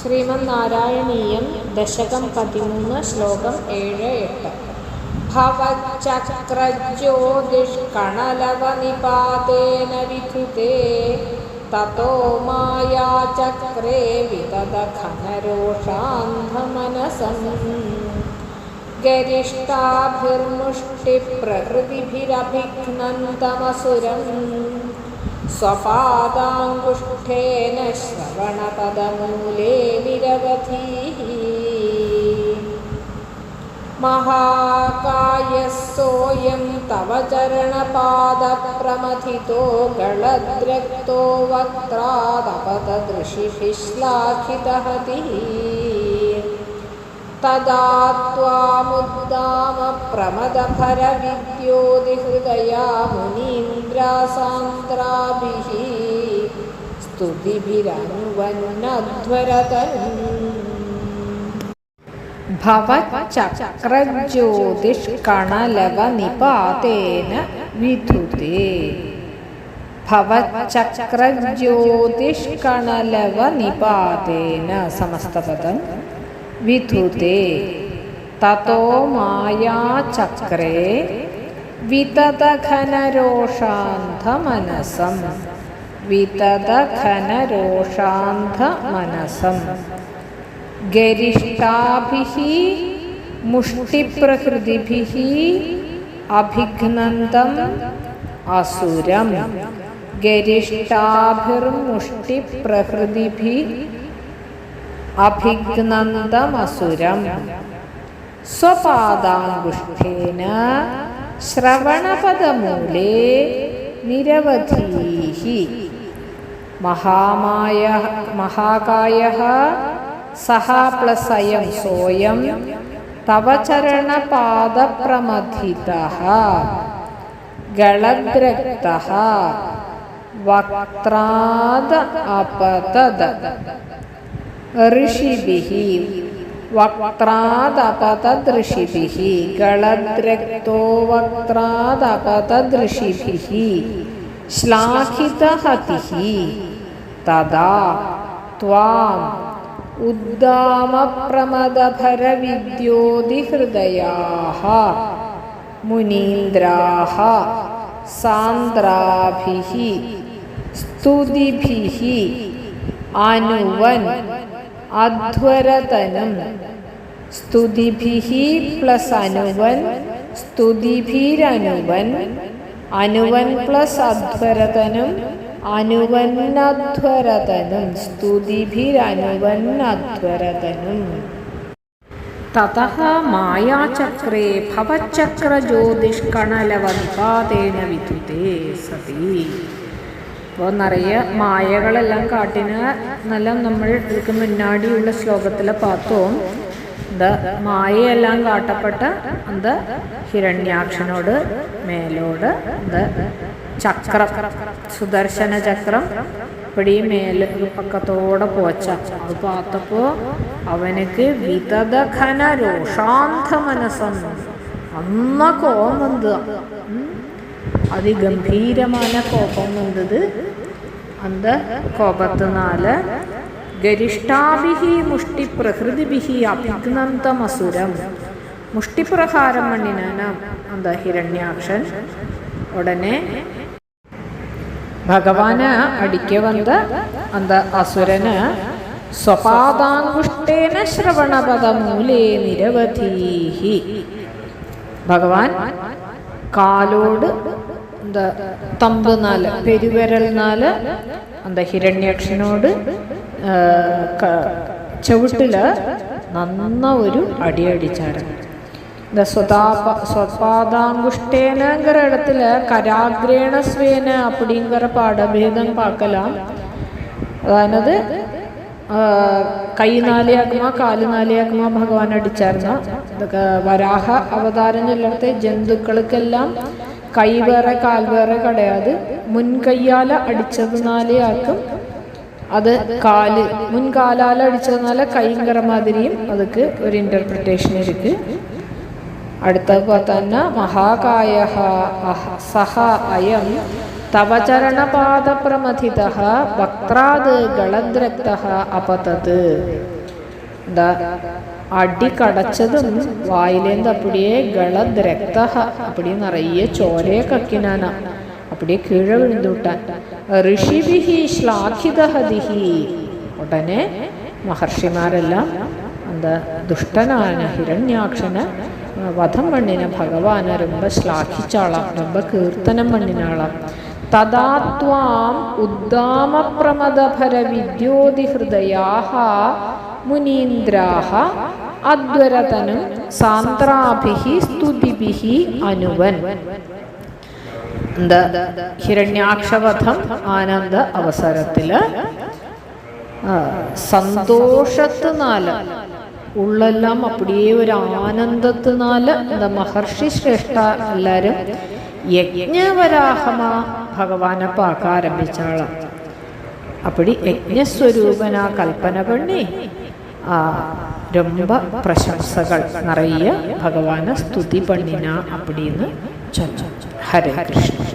ശ്രീമന്നാരായണീയം ദശകം പതിമൂന്ന് ശ്ലോകം ഏഴ് എട്ട് ഭവചക്രജ്യോതിഷ്കണലവനിപാതേന വിധുതേ തതോ മായാചക്രേ വിതദഘനരോഷാന്ധമനസം ഗരിഷ്ടാഭിർമുഷ്ടിപ്രകൃതിഭിരഭിഘ്നന്തമസുരം स्वपादाङ्गुष्ठेन श्रवणपदमूले निरवधिः महाकायः सोऽयं तव चरणपादप्रमथितो गलद्रक्तो वक्त्रादपतदृशिभिः श्लाघितहतिः तदा त्वामुद्दामप्रमदभरविद्योदिहृदया मुनीन्द्रासान्द्राभिः स्तुतिभिरनुवन्नध्वरतनुम् भवच्चक्रज्योतिष्कणलवनिपातेन विधुते भवच्चक्रज्योतिष्कणलवनिपातेन समस्तपदं विधुते ततो मायाचक्रे विततघनरोषान्धमनसं विततघनरोषान्धमनसं गरिष्ठाभिः मुष्टिप्रकृतिभिः अभिघ्नन्तम् असुरं गरिष्ठाभिर्मुष्टिप्रकृतिभिः अभिघ्नन्तमसुरं स्वपादाङ्गुष्ठेन श्रवणपदमूले निरवधीः महामायः महाकायः सः प्लस् अयं सोऽयं तव चरणपादप्रमथितः गलद्रक्तः वक्त्राद अपतद ऋषिभिः वक्त्रादपतदृषिभिः गलद्रक्तो वक्त्रादपतदृषिभिः श्लाघितहतिः तदा त्वाम् उद्दामप्रमदभरविद्योदिहृदयाः मुनीन्द्राः सान्द्राभिः स्तुतिभिः अनुवन् അധ്വരതനം. സ്തുതിഭിഹി പ്ലസ് അനുവൻ സ്തുതിഭിരനുവൻ. അനുവൻ പ്ലസ് അധ്വരതനം അനുവന്നധ്വരതനും. സ്തുതിഭിരനുവന്നധ്വരതനും. തതഃ മായാചക്രേ ഭവചക്രജ്യോതിഷ്കണലവനിപാതേന വിദ്യുതേ സതി. അപ്പോൾ നിറയെ മായകളെല്ലാം കാട്ടിന് നല്ല നമ്മൾ ഇതിക്ക് മുന്നാടിയുള്ള ശ്ലോകത്തിലെ പാത്തവും ഇത് മായയെല്ലാം കാട്ടപ്പെട്ട് ഇത് ഹിരണ്യാക്ഷനോട് മേലോട് ഇത് ചക്രം സുദർശന ചക്രം ഇപ്പടി മേല പക്കത്തോടെ പോച്ച. അത് പാത്തപ്പോ അവനക്ക് വിതദഘന രോഷാന്ത മനസ്സെന്ന് അന്ന കോന്നുണ്ട് അതിഗംഭീരമായ കോപമെന്നത് അന്ത കോപത്തിനാൽ ഗരിഷ്ടാഭിഹി മുഷ്ടിപ്രഹൃതിഭിഹി അഭിഗ്നന്തമസുരം മുഷ്ടിപ്രഹാരം മണ്ണിനാണ് അന്ത ഹിരണ്യാക്ഷൻ. ഉടനെ ഭഗവാന് അടിക്ക വന്ന് അന്ത അസുരന് സ്വപാദാങ്കുഷ്ടേന ശ്രവണപദമൂലേ നിരവധീഹി. ഭഗവാൻ കാലോട് എന്താ തമ്പ് നാല് പെരുവിരൽ നാല് എന്താ ഹിരണ്യാക്ഷനോട് ചവിട്ടില് നന്ന ഒരു അടിയടിച്ചായിരുന്നു இந்த சொதாப சொத்பாதாங்குஷ்டேனங்கிற இடத்துல கராகிரேண ஸ்வேன அப்படிங்கிற பாடபேதம் பார்க்கலாம் അതായത് കൈ നാലിയാക്കുമോ കാല് നാലിയാക്കുമോ ഭഗവാൻ അടിച്ചായിരുന്നു ഇതൊക്കെ വരാഹ അവതാരം ചെല്ലത്തെ ജന്തുക്കൾക്കെല്ലാം കൈ വേറെ കാൽ വേറെ കടയാത് അടിച്ചതിനാലേ ആക്കും. അത് കാൽ മുൻകാലാല അടിച്ചതിനാല കൈങ്കര മാതിരിയും അതൊക്കെ ഒരു ഇന്റർപ്രിട്ടേഷൻ ഇരിക്ക്. അടുത്ത തന്നെ മഹാകായ സഹ അയം തവചരണപാദപ്രമഥിത വക്രാത് ഗളദ്രക്ത അപതത്. ദ അടി കടച്ചതും വായിലേന്ത് അപ്പടിയേ ഗള ദ്രക്ത അപ്പടി നിറയെ ചോരയെ കക്കിനാന അപ്പടി കീഴ വിഴുന്നൂട്ടാൻ ഋഷിവിഹി ശ്ലാഘിതഹതിഹി. ഉടനെ മഹർഷിമാരെല്ലാം എന്താ ദുഷ്ടനായ ഹിരണ്യാക്ഷന് വധം മണ്ണിനെ ഭഗവാന് രൊമ്പ ശ്ലാഘിച്ചാളാം രൊമ്പ കീർത്തനം മണ്ണിനാളാം. തദാത്വാം ഉദ്ദാമപ്രമദഭര വിദ്യോതി ഹൃദയാഹ മുനീന്ദ്രാഹ അദ്വരതനും സാന്ദ്രാഭിഹി സ്തുതിഭിഹി അനുവൻ. ഹിരണ്യാക്ഷവധം ആനന്ദ അവസരത്തിൽ സന്തോഷത്തിനാല് ഉള്ളെല്ലാം അപ്പടിയേ ഒരു ആനന്ദത്തിനാല് എന്താ മഹർഷി ശ്രേഷ്ഠ എല്ലാരും യജ്ഞവരാഹമാ ഭഗവാനെ പാക്കാരംഭിച്ചാളാം. അപ്പടി യജ്ഞസ്വരൂപനാ കൽപ്പന പണി ரொம்ப பிரசம்சகள் நிறைய பகவானை ஸ்துதி பண்ணினா அப்படின்னு சொன்னார் ஹரே கிருஷ்ணா